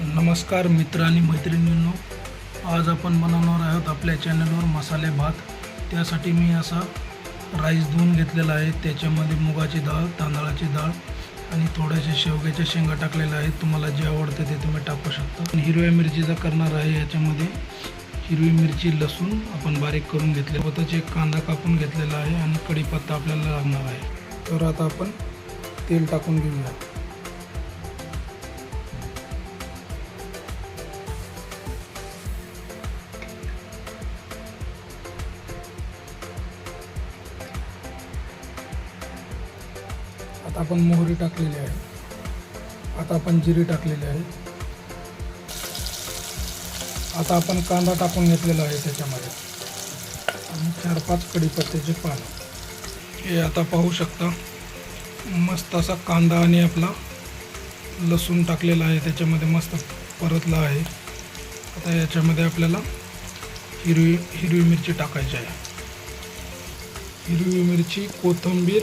नमस्कार मित्र आणि मैत्रिणींनो. आज आपण बनवणार आहोत आपल्या चॅनलवर मसाले भात. त्यासाठी मी असा राईस धुवून घेतलेला आहे. त्याच्यामध्ये मुगाची डाळ तांदळाची डाळ आणि थोड्याशा शेवग्याच्या शेंगा टाकलेल्या आहेत. तुम्हाला जे आवडतं ते तुम्ही टाकू शकता. आणि हिरव्या मिरचीचा करणार आहे याच्यामध्ये. हिरवी मिरची लसूण आपण बारीक करून घेतले सोबतच एक कांदा कापून घेतलेला आहे आणि कढीपत्ता आपल्याला लागणार आहे. तर आता आपण तेल टाकून घेऊया. आता आपण मोहरी टाकलेली आहे. आता आपण जिरी टाकलेली आहे. आता आपण कांदा टाकून घेतलेला आहे त्याच्यामध्ये. आणि चार पाच कडीपत्त्याचे पान. हे आता पाहू शकता. मस्त असा कांदा आणि आपला लसूण टाकलेला आहे. त्याच्यामध्ये मस्त परतला आहे. आता याच्यामध्ये आपल्याला हिरवी हिरवी मिरची टाकायची आहे. हिरवी मिरची कोथिंबीर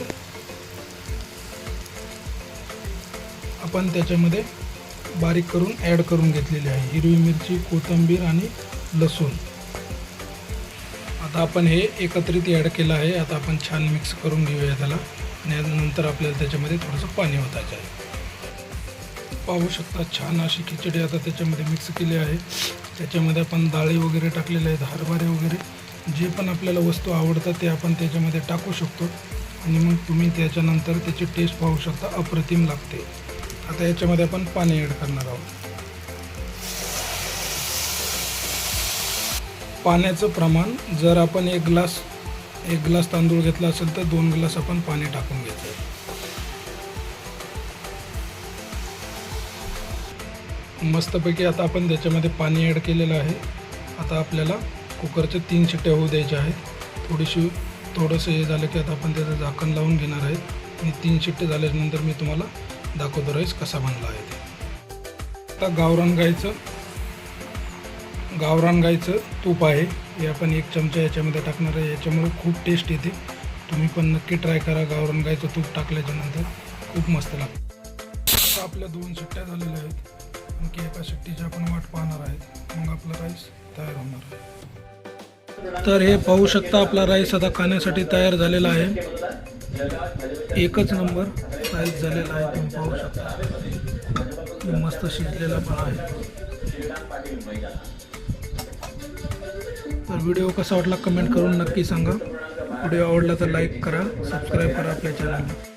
आपण त्याच्यामध्ये बारीक करून ॲड करून घेतलेली आहे. हिरवी मिरची कोथिंबीर आणि लसूण. आता आपण हे एकत्रित ॲड केलं आहे. आता आपण छान मिक्स करून घेऊया त्याला. आणि नंतर आपल्याला त्याच्यामध्ये थोडंसं पाणी ओतायचं आहे. पाहू शकता छान अशी खिचडी आता त्याच्यामध्ये मिक्स केली आहे. त्याच्यामध्ये आपण डाळी वगैरे टाकलेले आहेत हरभरे वगैरे. जे पण आपल्याला वस्तू आवडतात ते आपण त्याच्यामध्ये टाकू शकतो. आणि मग तुम्ही त्याच्यानंतर त्याची टेस्ट पाहू शकता. अप्रतिम लागते. आता याच्यामध्ये आपण पाणी ॲड करणार आहोत. पाण्याचं प्रमाण जर आपण एक ग्लास एक ग्लास तांदूळ घेतला असेल तर दोन ग्लास आपण पाणी टाकून घ्यायचं मस्तपैकी आता आपण त्याच्यामध्ये पाणी ॲड केलेलं आहे. आता आपल्याला कुकरचे तीन शिट्ट्या होऊ द्यायच्या आहेत. थोडीशी थोडंसं हे झालं की आता आपण त्याचं झाकण लावून घेणार आहे आणि तीन शिट्टे झाल्यानंतर मी तुम्हाला दाखवतो राईस कसा बनला आहे ते. आता गावरान गाईचं गावरान गाईचं तूप आहे. हे आपण एक चमचा याच्यामध्ये टाकणार आहे. याच्यामुळे खूप टेस्ट येते. तुम्ही पण नक्की ट्राय करा गावरान गायचं तूप टाकल्याच्यानंतर खूप मस्त लागतं. आपल्या दोन सुट्ट्या झालेल्या आहेत. आणखी एका सुट्टीची आपण वाट पाहणार आहेत. मग आपला राईस तयार होणार आहे. तर हे पाहू शकता आपला राईस आता खाण्यासाठी तयार झालेला आहे. एकच नंबर राईस झालेला आहे तुम्ही पाहू शकता. मस्त शिजलेला पण आहे. तर व्हिडिओ कसा वाटला कमेंट करून नक्की सांगा. व्हिडिओ आवडला तर लाईक करा सबस्क्राईब करा आपल्या चॅनलला